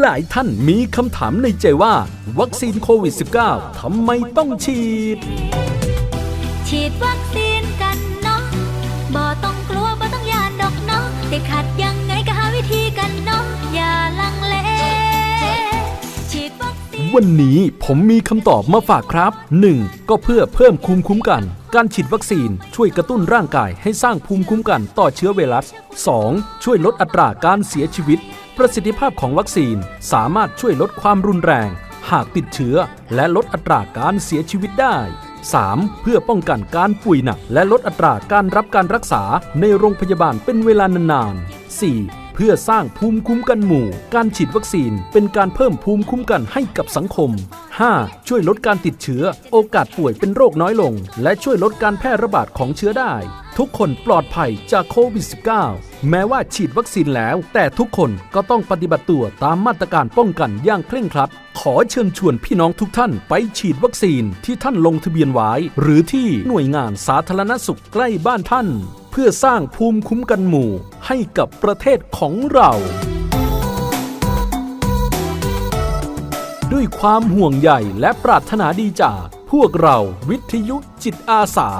หลายท่านมีคำถามในใจว่า วัคซีนโควิด -19 ทำไมต้องฉีด ฉีดวัคซีนกันเนาะบ่ต้องกลัวบ่ต้องยานดอกเนาะติดขัดยังไงก็หาวิธีกันเนาะอย่าลังเลฉีดวัคซีนวันนี้ผมมีคำตอบมาฝากครับ 1. ก็เพื่อเพิ่มภูมิคุ้มกัน การฉีดวัคซีนช่วยกระตุ้นร่างกายให้สร้างภูมิคุ้มกันต่อเชื้อไวรัส 2. ช่วยลดอัตราการเสียชีวิต ประสิทธิภาพของวัคซีนสามารถช่วยลดความรุนแรง หากติดเชื้อ และลดอัตราการเสียชีวิตได้ 3. เพื่อป้องกันการป่วยหนัก และลดอัตราการรับการรักษาในโรงพยาบาลเป็นเวลานานๆ 4. เพื่อสร้างภูมิคุ้มกันหมู่ การฉีดวัคซีนเป็นการเพิ่มภูมิคุ้มกันให้กับสังคม 5. ช่วยลดการติดเชื้อ โอกาสป่วยเป็นโรคน้อยลง และช่วยลดการแพร่ระบาดของเชื้อได้ ทุกคนปลอดภัยจากโควิด -19 แม้ว่าฉีดวัคซีนแล้ว แต่ทุกคนก็ต้องปฏิบัติตัวตามมาตรการป้องกันอย่างเคร่งครัด ขอเชิญชวนพี่น้องทุกท่านไปฉีดวัคซีนที่ท่านลงทะเบียนไว้ หรือที่หน่วยงานสาธารณสุขใกล้บ้านท่าน เพื่อสร้างภูมิคุ้มกันหมู่ให้กับประเทศของเราด้วยความห่วงใยและปรารถนาดีจากพวกเราวิทยุจิตอาสา